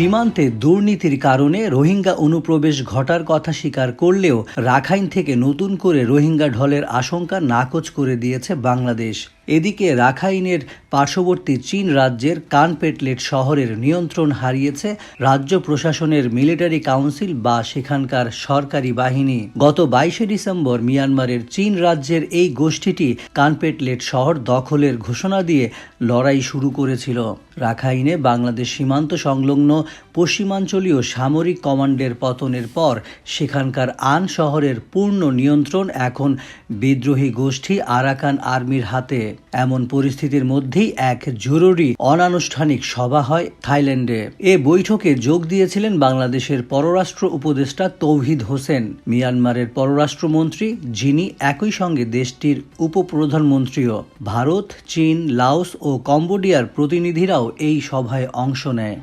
সীমান্তে দুর্নীতির কারণে রোহিঙ্গা অনুপ্রবেশ ঘটার কথা স্বীকার করলেও রাখাইন থেকে নতুন করে রোহিঙ্গা ঢলের আশঙ্কা নাকচ করে দিয়েছে বাংলাদেশ। এদিকে রাখাইনের পার্শ্ববর্তী চীন রাজ্যের কানপেটলেট শহরের নিয়ন্ত্রণ হারিয়েছে রাজ্য প্রশাসনের মিলিটারি কাউন্সিল বা সেখানকার সরকারি বাহিনী। গত বাইশে ডিসেম্বর মিয়ানমারের চীন রাজ্যের এই গোষ্ঠীটি কানপেটলেট শহর দখলের ঘোষণা দিয়ে লড়াই শুরু করেছিল। রাখাইনে বাংলাদেশ সীমান্ত সংলগ্ন পশ্চিমাঞ্চলীয় সামরিক কমান্ডের পতনের পর সেখানকার আন শহরের পূর্ণ নিয়ন্ত্রণ এখন বিদ্রোহী গোষ্ঠী আরাকান আর্মির হাতে। এমন পরিস্থিতির মধ্যেই এক জরুরি অনানুষ্ঠানিক সভা হয় থাইল্যান্ডে। এ বৈঠকে যোগ দিয়েছিলেন বাংলাদেশের পররাষ্ট্র উপদেষ্টা তৌহিদ হোসেন। মিয়ানমারের পররাষ্ট্রমন্ত্রী, যিনি একই সঙ্গে দেশটির উপপ্রধানমন্ত্রীও। ভারত, চীন, লাওস ও কম্বোডিয়ার প্রতিনিধিরাও এই সভায় অংশ নেয়।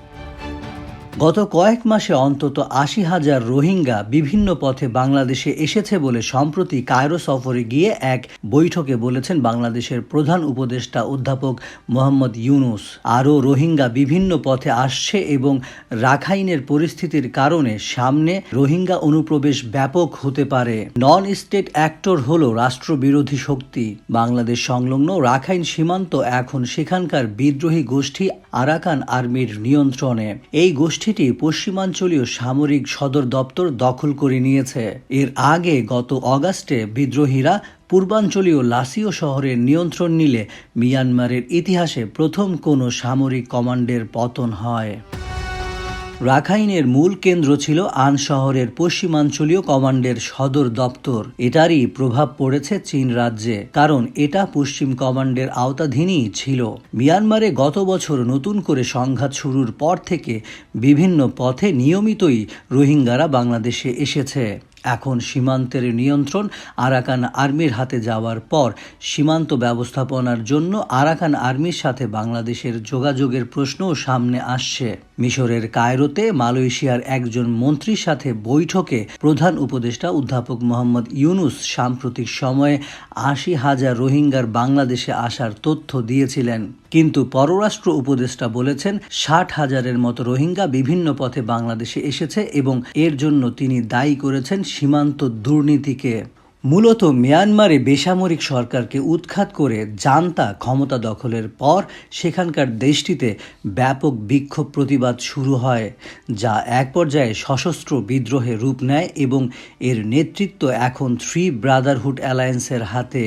গত কয়েক মাসে অন্তত আশি হাজার রোহিঙ্গা বিভিন্ন পথে বাংলাদেশে এসেছে বলে সম্প্রতি কায়রো সফরে গিয়ে এক বৈঠকে বলেছেন বাংলাদেশের প্রধান উপদেষ্টা অধ্যাপক মোহাম্মদ ইউনুস। আরও রোহিঙ্গা বিভিন্ন পথে আসছে এবং রাখাইনের পরিস্থিতির কারণে সামনে রোহিঙ্গা অনুপ্রবেশ ব্যাপক হতে পারে। নন স্টেট অ্যাক্টর হল রাষ্ট্রবিরোধী শক্তি। বাংলাদেশ সংলগ্ন রাখাইন সীমান্ত এখন সেখানকার বিদ্রোহী গোষ্ঠী আরাকান আর্মির নিয়ন্ত্রণে। এই গোষ্ঠীটি পশ্চিমাঞ্চলীয় সামরিক সদর দপ্তর দখল করে নিয়েছে। এর আগে গত অগাস্টে বিদ্রোহীরা পূর্বাঞ্চলীয় লাসিও শহরের নিয়ন্ত্রণ নিলে মিয়ানমারের ইতিহাসে প্রথম কোনো সামরিক কমান্ডের পতন হয়। রাখাইনের মূল কেন্দ্র ছিল আন শহরের পশ্চিমাঞ্চলীয় কমান্ডের সদর দপ্তর। এটারই প্রভাব পড়েছে চীন রাজ্যে, কারণ এটা পশ্চিম কমান্ডের আওতাধীনই ছিল। মিয়ানমারে গত বছর নতুন করে সংঘাত শুরুর পর থেকে বিভিন্ন পথে নিয়মিতই রোহিঙ্গারা বাংলাদেশে এসেছে। এখন সীমান্তের নিয়ন্ত্রণ আরাকান আর্মির হাতে যাওয়ার পর সীমান্ত ব্যবস্থাপনার জন্য আরাকান আর্মির সাথে বাংলাদেশের যোগাযোগের প্রশ্নও সামনে আসছে। মিশরের কায়রোতে মালয়েশিয়ার একজন মন্ত্রীর সাথে বৈঠকে প্রধান উপদেষ্টা অধ্যাপক মোহাম্মদ ইউনুস সাম্প্রতিক সময়ে আশি হাজার রোহিঙ্গার বাংলাদেশে আসার তথ্য দিয়েছিলেন। কিন্তু পররাষ্ট্র উপদেষ্টা বলেছেন, ষাট হাজারের মতো রোহিঙ্গা বিভিন্ন পথে বাংলাদেশে এসেছে এবং এর জন্য তিনি দায়ী করেছেন সীমান্ত দুর্নীতিকে। মূলত মিয়ানমারে বেসামরিক সরকারকে উৎখাত করে জান্তা ক্ষমতা দখলের পর সেখানকার দেশটিতে ব্যাপক বিক্ষোভ প্রতিবাদ শুরু হয়, যা এক পর্যায়ে সশস্ত্র বিদ্রোহে রূপ নেয় এবং এর নেতৃত্ব এখন থ্রি ব্রাদারহুড অ্যালায়েন্সের হাতে।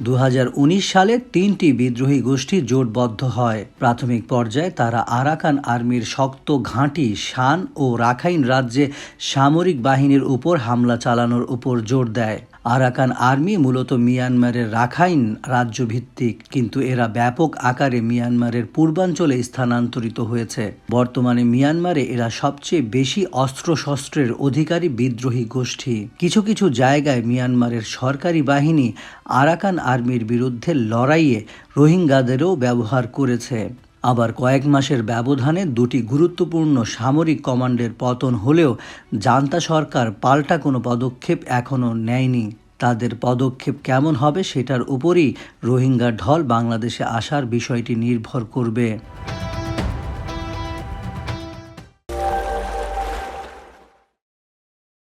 দু হাজার উনিশ সালে তিনটি বিদ্রোহী গোষ্ঠী জোটবদ্ধ হয়। প্রাথমিক পর্যায়ে তারা আরাকান আর্মির শক্ত ঘাঁটি, শান ও রাখাইন রাজ্যে সামরিক বাহিনীর উপর হামলা চালানোর উপর জোর দেয়। আরাকান আর্মি মূলত মিয়ানমারের রাখাইন রাজ্য ভিত্তিক কিন্তু এরা ব্যাপক আকারে মিয়ানমারের পূর্বাঞ্চলে স্থানান্তরিত হয়েছে। বর্তমানে মিয়ানমারে এরা সবচেয়ে বেশি অস্ত্রশস্ত্রের অধিকারী বিদ্রোহী গোষ্ঠী। কিছু কিছু জায়গায় মিয়ানমারের সরকারি বাহিনী আরাকান আর্মির বিরুদ্ধে লড়াইয়ে রোহিঙ্গাদেরও ব্যবহার করেছে। আবার কয়েক মাসের ব্যবধানে দুটি গুরুত্বপূর্ণ সামরিক কমান্ডের পতন হলেও জান্তা সরকার পাল্টা কোনো পদক্ষেপ এখনও নেয়নি। তাদের পদক্ষেপ কেমন হবে সেটার উপরই রোহিঙ্গা ঢল বাংলাদেশে আসার বিষয়টি নির্ভর করবে।